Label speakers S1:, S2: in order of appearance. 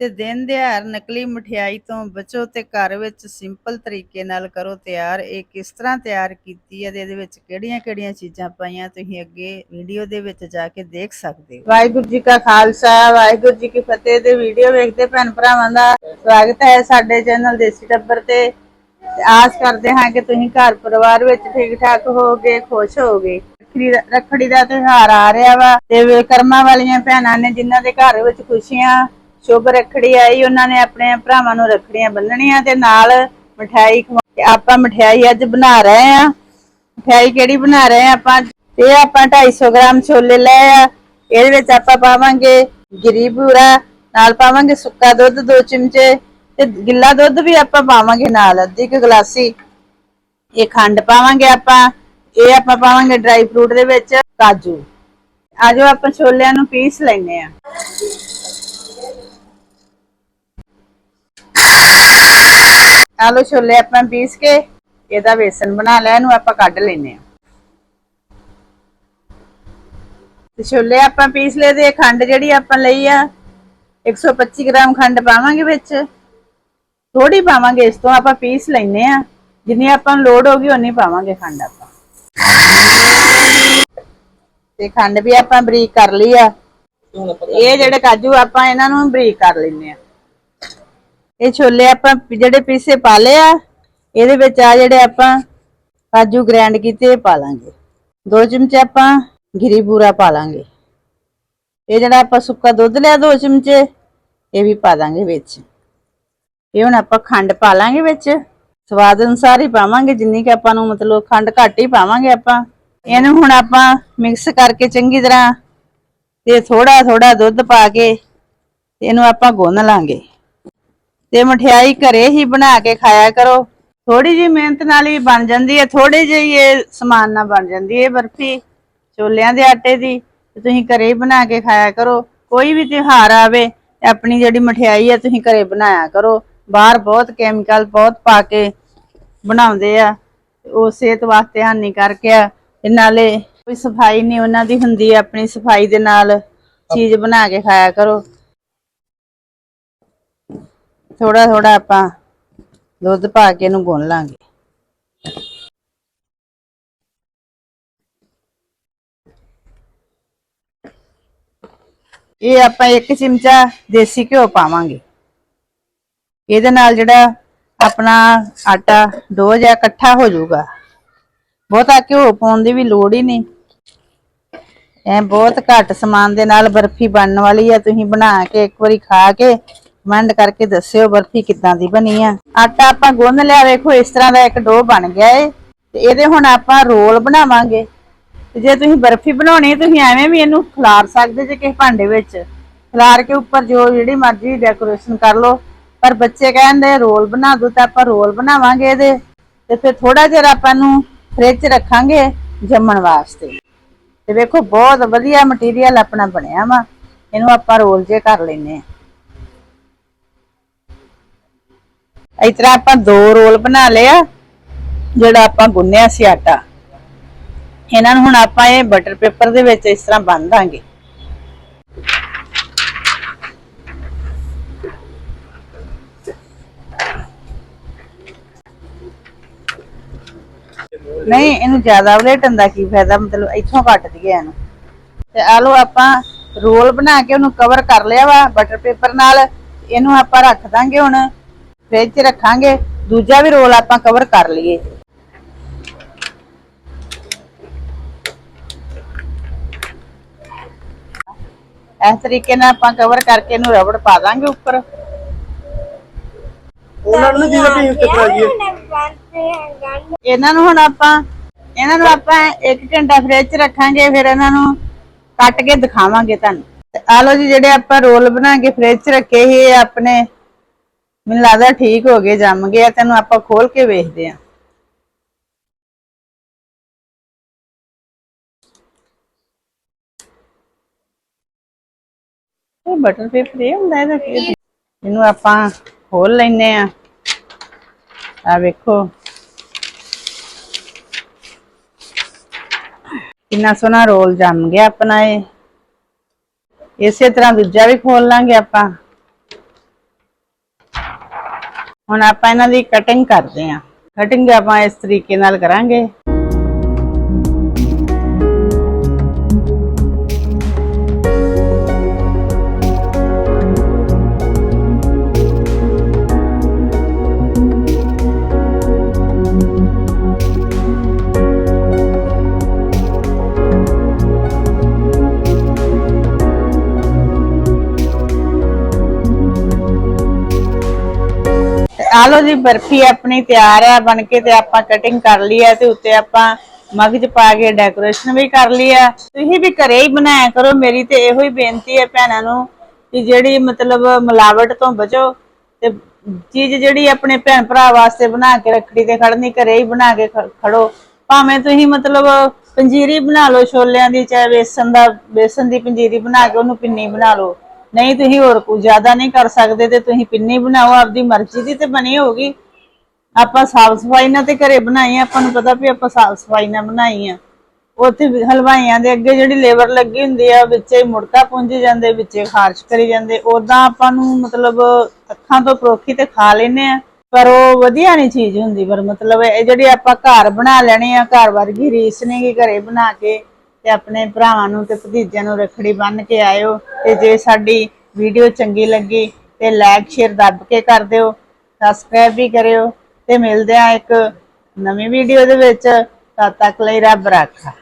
S1: ਤੇ ਦਿਨ ਦਿਹਾੜ ਨਕਲੀ ਮਠਿਆਈ ਤੋਂ ਬਚੋ ਤੇ ਘਰ ਵਿੱਚ ਸਿੰਪਲ ਤਰੀਕੇ ਨਾਲ ਕਰੋ ਤਿਆਰ। ਇਹ ਕਿਸ ਤਰ੍ਹਾਂ ਤਿਆਰ ਕੀਤੀ ਹੈ ਤੇ ਇਹਦੇ ਵਿੱਚ ਕਿਹੜੀਆਂ-ਕਿਹੜੀਆਂ ਚੀਜ਼ਾਂ ਪਾਈਆਂ ਤੁਸੀਂ ਅੱਗੇ ਵੀਡੀਓ ਦੇ ਵਿੱਚ ਜਾ ਕੇ ਦੇਖ ਸਕਦੇ ਹੋ। ਵਾਹਿਗੁਰੂ ਜੀ ਕਾ ਖਾਲਸਾ, ਵਾਹਿਗੁਰੂ ਜੀ ਕੀ ਫਤਿਹ ਦੇ ਵੀਡੀਓ ਵੇਖਦੇ ਭੈਣ ਭਰਾਵਾਂ ਦਾ ਸਵਾਗਤ ਹੈ ਸਾਡੇ ਚੈਨਲ ਦੇਸੀ ਟੱਬਰ ਤੇ। ਆਸ ਕਰਦੇ ਹਾਂ ਕਿ ਤੁਸੀਂ ਘਰ ਪਰਿਵਾਰ ਵਿੱਚ ਠੀਕ ਠਾਕ ਹੋਗੇ ਖੁਸ਼ ਹੋਗੇ ਰੱਖੜੀ ਦਾ- ਰੱਖੜੀ ਦਾ ਤਿਉਹਾਰ ਆ ਰਿਹਾ ਵਾ ਤੇ ਵਿਕਰਮਾਂ ਵਾਲੀਆਂ ਭੈਣਾਂ ਨੇ ਜਿਨ੍ਹਾਂ ਦੇ ਘਰ ਵਿੱਚ ਖੁਸ਼ੀਆਂ ਸ਼ੁਭ ਰੱਖੜੀ ਆਈ ਉਹਨਾਂ ਨੇ ਆਪਣੇ ਭਰਾਵਾਂ ਨੂੰ ਰੱਖੜੀਆਂ ਬੰਨਣੀਆਂ ਤੇ ਨਾਲ ਮਠਿਆਈ ਖਵਾ- ਆਪਾਂ ਮਠਿਆਈ ਅੱਜ ਬਣਾ ਰਹੇ ਆ ਮਠਿਆਈ ਕਿਹੜੀ ਬਣਾ ਰਹੇ ਆ ਆਪਾਂ? ਇਹ ਆਪਾਂ 250 ਗ੍ਰਾਮ ਛੋਲੇ ਲਏ ਆ। ਇਹਦੇ ਵਿੱਚ ਆਪਾਂ ਪਾਵਾਂਗੇ ਗਿਰੀ ਬੂਰਾ ਨਾਲ ਪਾਵਾਂਗੇ ਸੁੱਕਾ ਦੁੱਧ 2 ਚਮਚੇ ਤੇ ਗਿੱਲਾ ਦੁੱਧ ਵੀ ਆਪਾਂ ਪਾਵਾਂਗੇ ਨਾਲ, ਅੱਧੀ ਕੁ ਗਲਾਸੀ। ਇਹ ਖੰਡ ਪਾਵਾਂਗੇ ਆਪਾਂ। ਇਹ ਆਪਾਂ ਪਾਵਾਂਗੇ ਡਰਾਈ ਫਰੂਟ ਦੇ ਵਿੱਚ। ਕਾਜੂ। ਆਜੋ ਆਪਾਂ ਛੋਲਿਆਂ ਨੂੰ ਪੀਸ ਲੈਨੇ ਆ ਆਲੂ ਛੋਲੇ ਆਪਾਂ ਪੀਸ ਕੇ, ਇਹਦਾ ਵੇਸਣ ਬਣਾ ਲਿਆ, ਇਹਨੂੰ ਆਪਾਂ ਕੱਢ ਲੈਨੇ ਆ ਤੇ ਛੋਲੇ ਆਪਾਂ ਪੀਸ ਲਏ ਤੇ ਖੰਡ ਜਿਹੜੀ ਆਪਾਂ ਲਈ ਆ 125 ਗ੍ਰਾਮ ਖੰਡ ਪਾਵਾਂਗੇ ਵਿੱਚ। ਥੋੜੀ ਪਾਵਾਂਗੇ, ਇਸ ਤੋਂ ਆਪਾਂ ਪੀਸ ਲੈਨੇ ਆ ਜਿੰਨੀ ਆਪਾਂ ਨੂੰ ਲੋੜ ਹੋਗੀ ਉਨੀ ਪਾਵਾਂਗੇ ਖੰਡ ਆਪਾਂ। ਤੇ ਖੰਡ ਵੀ ਆਪਾਂ ਬਰੀਕ ਕਰ ਲਈ ਆ। ਇਹ ਜਿਹੜੇ ਕਾਜੂ ਆਪਾਂ ਇਹਨਾਂ ਨੂੰ ਬਰੀਕ ਕਰ ਲੈਨੇ ਆ ਇਹ ਛੋਲੇ ਆਪਾਂ ਜਿਹੜੇ ਪੀਸੇ ਪਾ ਲਏ ਆ, ਇਹਦੇ ਵਿੱਚ ਆ ਜਿਹੜੇ ਆਪਾਂ ਕਾਜੂ ਗ੍ਰਾਈਂਡ ਕੀਤੇ ਇਹ ਪਾ ਲਾਂਗੇ। ਦੋ ਚਮਚੇ ਆਪਾਂ ਗਿਰੀ ਬੂਰਾ ਪਾ ਲਾਂਗੇ। ਇਹ ਜਿਹੜਾ ਆਪਾਂ ਸੁੱਕਾ ਦੁੱਧ ਲਿਆ ਦੋ ਚਮਚੇ, ਇਹ ਵੀ ਪਾ ਦਾਂਗੇ ਵਿੱਚ। ਇਹ ਹੁਣ ਆਪਾਂ ਖੰਡ ਪਾ ਲਾਂਗੇ ਵਿੱਚ। ਸਵਾਦ ਅਨੁਸਾਰ ਹੀ ਪਾਵਾਂਗੇ, ਜਿੰਨੀ ਕਿ ਆਪਾਂ ਨੂੰ ਮਤਲਬ ਖੰਡ ਘੱਟ ਹੀ ਪਾਵਾਂਗੇ ਆਪਾਂ। ਇਹਨੂੰ ਹੁਣ ਆਪਾਂ ਮਿਕਸ ਕਰਕੇ ਚੰਗੀ ਤਰ੍ਹਾਂ ਤੇ ਥੋੜਾ ਥੋੜਾ ਦੁੱਧ ਪਾ ਕੇ ਇਹਨੂੰ ਆਪਾਂ ਗੁੰਨ ਲਾਂਗੇ। ਤੇ ਮਠਿਆਈ ਘਰੇ ਹੀ ਬਣਾ ਕੇ ਖਾਇਆ ਕਰੋ ਥੋੜੀ ਜੀ ਮਿਹਨਤ ਨਾਲ ਹੀ ਬਣ ਜਾਂਦੀ ਹੈ ਥੋੜੇ ਜਿਹੀ ਇਹ ਸਮਾਨ ਨਾਲ ਬਣ ਜਾਂਦੀ ਹੈ ਬਰਫੀ ਛੋਲਿਆਂ ਦੇ ਆਟੇ ਦੀ ਤੁਸੀਂ ਘਰੇ ਹੀ ਬਣਾ ਕੇ ਖਾਇਆ ਕਰੋ ਕੋਈ ਵੀ ਤਿਉਹਾਰ ਆਵੇ ਆਪਣੀ ਜਿਹੜੀ ਮਠਿਆਈ ਹੈ ਤੁਸੀਂ ਘਰੇ ਬਣਾਇਆ ਕਰੋ ਬਾਹਰ ਬਹੁਤ ਕੈਮੀਕਲ ਬਹੁਤ ਪਾ ਕੇ ਬਣਾਉਂਦੇ ਆ ਉਹ ਸਿਹਤ ਵਾਸਤੇ ਹਾਨੀਕਾਰਕ ਆ ਤੇ ਨਾਲੇ ਕੋਈ ਸਫ਼ਾਈ ਨਹੀਂ ਉਹਨਾਂ ਦੀ ਹੁੰਦੀ ਆਪਣੀ ਸਫ਼ਾਈ ਦੇ ਨਾਲ ਚੀਜ਼ ਬਣਾ ਕੇ ਖਾਇਆ ਕਰੋ। ਥੋੜਾ ਥੋੜਾ ਆਪਾਂ ਦੁੱਧ ਪਾ ਕੇ ਇਹਨੂੰ ਗੁੰਨ ਲਾਂਗੇ। ਇਹ ਆਪਾਂ ਇੱਕ ਚਮਚਾ ਦੇਸੀ ਘਿਓ ਪਾਵਾਂਗੇ। ਇਹਦੇ ਨਾਲ ਜਿਹੜਾ ਆਪਣਾ ਆਟਾ ਡੋ ਜਿਹਾ ਇਕੱਠਾ ਹੋ ਜਾਊਗਾ। ਬਹੁਤਾ ਘਿਓ ਪਾਉਣ ਦੀ ਵੀ ਲੋੜ ਹੀ ਨਹੀਂ। ਇਹ ਬਹੁਤ ਘੱਟ ਸਮਾਨ ਦੇ ਨਾਲ ਬਰਫੀ ਬਣਨ ਵਾਲੀ ਹੈ ਤੁਸੀਂ ਬਣਾ ਕੇ ਇੱਕ ਵਾਰੀ ਖਾ ਕੇ ਕਮੈਂਟ ਕਰਕੇ ਦੱਸਿਓ ਬਰਫੀ ਕਿੱਦਾਂ ਦੀ ਬਣੀ ਆ। ਆਟਾ ਆਪਾਂ ਗੁੰਨ ਲਿਆ, ਵੇਖੋ ਇਸ ਤਰ੍ਹਾਂ ਦਾ ਇੱਕ ਡੋ ਬਣ ਗਿਆ ਏ। ਤੇ ਇਹਦੇ ਹੁਣ ਆਪਾਂ ਰੋਲ ਬਣਾਵਾਂਗੇ। ਤੇ ਜੇ ਤੁਸੀਂ ਬਰਫੀ ਬਣਾਉਣੀ ਤੁਸੀਂ ਐਵੇਂ ਵੀ ਇਹਨੂੰ ਖਿਲਾਰ ਸਕਦੇ ਜੇ ਕਿਸੇ ਭਾਂਡੇ ਵਿੱਚ। ਖਿਲਾਰ ਕੇ ਉੱਪਰ ਜੋ ਜਿਹੜੀ ਮਰਜ਼ੀ ਡੈਕੋਰੇਸ਼ਨ ਕਰ ਲਓ। ਪਰ ਬੱਚੇ ਕਹਿੰਦੇ ਰੋਲ ਬਣਾ ਦੋ ਤਾਂ ਆਪਾਂ ਰੋਲ ਬਣਾਵਾਂਗੇ ਇਹਦੇ। ਤੇ ਫਿਰ ਥੋੜਾ ਜਿਹਾ ਆਪਾਂ ਨੂੰ ਫ੍ਰਿਜ ਰੱਖਾਂਗੇ ਜੰਮਣ ਵਾਸਤੇ। ਤੇ ਵੇਖੋ ਬਹੁਤ ਵਧੀਆ ਮਟੀਰੀਅਲ ਆਪਣਾ ਬਣਿਆ ਵਾ। ਇਹਨੂੰ ਆਪਾਂ ਰੋਲ ਜੇ ਕਰ ਲੈਨੇ ਆ ਇਸ ਤਰ੍ਹਾਂ ਆਪਾਂ ਦੋ ਰੋਲ ਬਣਾ ਲਿਆ ਜਿਹੜਾ ਆਪਾਂ ਗੁੰਨਿਆ ਸੀ ਆਟਾ। ਇਹਨਾਂ ਨੂੰ ਹੁਣ ਆਪਾਂ ਇਹ ਬਟਰ ਪੇਪਰ ਦੇ ਵਿੱਚ ਇਸ ਤਰ੍ਹਾਂ ਬੰਨ ਦਾਂਗੇ। ਨਹੀਂ, ਇਹਨੂੰ ਜ਼ਿਆਦਾ ਵਲੇਟਣ ਦਾ ਕੀ ਫਾਇਦਾ, ਮਤਲਬ ਇੱਥੋਂ ਕੱਟ ਦਈਏ ਇਹਨੂੰ। ਤੇ ਆ ਲੋ ਆਪਾਂ ਰੋਲ ਬਣਾ ਕੇ ਉਹਨੂੰ ਕਵਰ ਕਰ ਲਿਆ ਵਾ ਬਟਰ ਪੇਪਰ ਨਾਲ। ਇਹਨੂੰ ਆਪਾਂ ਰੱਖ ਦਾਂਗੇ ਹੁਣ। ਫ੍ਰਿਜ 'ਚ ਰੱਖਾਂਗੇ ਦੂਜਾ ਵੀ ਰੋਲ ਆਪਾਂ ਕਵਰ ਕਰ ਲਈਏ। ਇਸ ਤਰੀਕੇ ਨਾਲ ਆਪਾਂ ਕਵਰ ਕਰਕੇ ਇਹਨੂੰ ਰਬੜ ਪਾ ਦਾਂਗੇ ਉੱਪਰ।
S2: ਉਹਨਾਂ ਨੂੰ ਵੀ
S1: ਇਹਨਾਂ ਨੂੰ ਹੁਣ ਆਪਾਂ ਇਹਨਾਂ ਨੂੰ ਆਪਾਂ 1 ਘੰਟਾ ਫ੍ਰਿਜ 'ਚ ਰੱਖਾਂਗੇ ਫਿਰ ਇਹਨਾਂ ਨੂੰ ਕੱਟ ਕੇ ਦਿਖਾਵਾਂਗੇ ਤੁਹਾਨੂੰ। ਆਹ ਲਓ ਜੀ ਜਿਹੜੇ ਆਪਾਂ ਰੋਲ ਬਣਾ ਕੇ ਫ੍ਰਿਜ 'ਚ ਰੱਖੇ ਸੀ ਇਹ ਆਪਣੇ ਮੈਨੂੰ ਲੱਗਦਾ ਠੀਕ ਹੋ ਗਏ, ਜੰਮ ਗਏ ਆ, ਤੈਨੂੰ ਆਪਾਂ ਖੋਲ ਕੇ ਵੇਖਦੇ ਆ ਇਹ ਬਟਰ ਪੇਪਰ ਇਹ ਹੁੰਦਾ ਇਹਦਾ ਕੀ ਇਹਨੂੰ ਆਪਾਂ ਖੋਲ ਲੈਨੇ ਆ ਆ ਵੇਖੋ। ਕਿੰਨਾ ਸੋਹਣਾ ਰੋਲ ਜੰਮ ਗਿਆ ਆਪਣਾ ਇਹ। ਇਸੇ ਤਰ੍ਹਾਂ ਦੂਜਾ ਵੀ ਖੋਲ ਲਾਂਗੇ ਆਪਾਂ। ਹੁਣ ਆਪਾਂ ਇਹਨਾਂ ਦੀ ਕਟਿੰਗ ਕਰਦੇ ਆਂ ਕਟਿੰਗ ਆਪਾਂ ਇਸ ਤਰੀਕੇ ਨਾਲ ਕਰਾਂਗੇ। ਆ ਲੋ ਜੀ, ਬਰਫੀ ਆਪਣੀ ਤਿਆਰ ਆ, ਬਣ ਕੇ ਤੇ ਆਪਾਂ ਕਟਿੰਗ ਕਰ ਲਈ ਆ ਤੇ ਉੱਤੇ ਆਪਾਂ ਮਗਜ ਪਾ ਕੇ ਡੈਕੋਰੇਸ਼ਨ ਵੀ ਕਰ ਲਈ ਆ। ਤੁਸੀਂ ਵੀ ਘਰੇ ਹੀ ਬਣਾਇਆ ਕਰੋ, ਮੇਰੀ ਤੇ ਇਹੋ ਹੀ ਬੇਨਤੀ ਹੈ ਭੈਣਾਂ ਨੂੰ ਕਿ ਜਿਹੜੀ ਮਤਲਬ ਮਿਲਾਵਟ ਤੋਂ ਬਚੋ ਤੇ ਚੀਜ਼ ਜਿਹੜੀ ਆਪਣੇ ਭੈਣ ਭਰਾ ਵਾਸਤੇ ਬਣਾ ਕੇ ਰੱਖੜੀ ਤੇ ਖੜਨੀ, ਘਰੇ ਹੀ ਬਣਾ ਕੇ ਖੜੋ। ਭਾਵੇਂ ਤੁਸੀਂ ਮਤਲਬ ਪੰਜੀਰੀ ਬਣਾ ਲਓ ਛੋਲਿਆਂ ਦੀ, ਚਾਹੇ ਬੇਸਨ ਦਾ, ਬੇਸਨ ਦੀ ਪੰਜੀਰੀ ਬਣਾ ਕੇ ਉਹਨੂੰ ਪਿੰਨੀ ਬਣਾ ਲਓ। ਨਹੀਂ, ਤੁਸੀਂ ਹੋਰ ਕੁਝ ਜ਼ਿਆਦਾ ਨਹੀਂ ਕਰ ਸਕਦੇ ਤੇ ਤੁਸੀਂ ਪਿੰਨੀ ਬਣਾਓ, ਆਪਦੀ ਮਰਜ਼ੀ ਦੀ ਤੇ ਬਣੀ ਹੋਗੀ ਆਪਾਂ ਸਾਫ਼ ਸਫ਼ਾਈ ਨਾਲ ਤੇ ਘਰੇ ਬਣਾਈ ਆ, ਆਪਾਂ ਨੂੰ ਪਤਾ ਵੀ ਆਪਾਂ ਸਾਫ਼ ਸਫ਼ਾਈ ਨਾਲ ਬਣਾਈ ਆ। ਉੱਥੇ ਹਲਵਾਈਆਂ ਦੇ ਅੱਗੇ ਜਿਹੜੀ ਲੇਬਰ ਲੱਗੀ ਹੁੰਦੀ ਆ, ਵਿੱਚੇ ਮੁੜਕਾ ਪੁੰਝ ਜਾਂਦੇ, ਵਿੱਚੇ ਖਾਰਸ਼ ਕਰੀ ਜਾਂਦੇ। ਉਦਾਂ ਆਪਾਂ ਨੂੰ ਮਤਲਬ ਅੱਖਾਂ ਤੋਂ ਪਰੋਖੀ ਤੇ ਖਾ ਲੈਨੇ ਆ। ਪਰ ਉਹ ਵਧੀਆ ਨਹੀਂ ਚੀਜ਼ ਹੁੰਦੀ, ਪਰ ਮਤਲਬ ਇਹ ਜਿਹੜੀ ਆਪਾਂ ਘਰ ਬਣਾ ਲੈਣੇ ਆ, ਘਰ ਵਰਗੀ ਰੀਸ ਨਹੀਂ ਗੀ ਘਰੇ ਬਣਾ ਕੇ। ਤੇ ਆਪਣੇ ਭਰਾਵਾਂ ਨੂੰ ਤੇ ਭਤੀਜਿਆਂ ਨੂੰ ਰੱਖੜੀ ਬੰਨ ਕੇ ਆਇਓ ਤੇ ਜੇ ਸਾਡੀ ਵੀਡੀਓ ਚੰਗੀ ਲੱਗੀ ਤੇ ਲਾਈਕ ਸ਼ੇਅਰ ਦੱਬ ਕੇ ਕਰ ਦਿਓ ਸਬਸਕ੍ਰਾਈਬ ਵੀ ਕਰਿਓ ਤੇ ਮਿਲਦੇ ਆ ਇੱਕ ਨਵੀਂ ਵੀਡੀਓ ਦੇ ਵਿੱਚ, ਤਦ ਤੱਕ ਲਈ ਰੱਬ ਰਾਖਾ।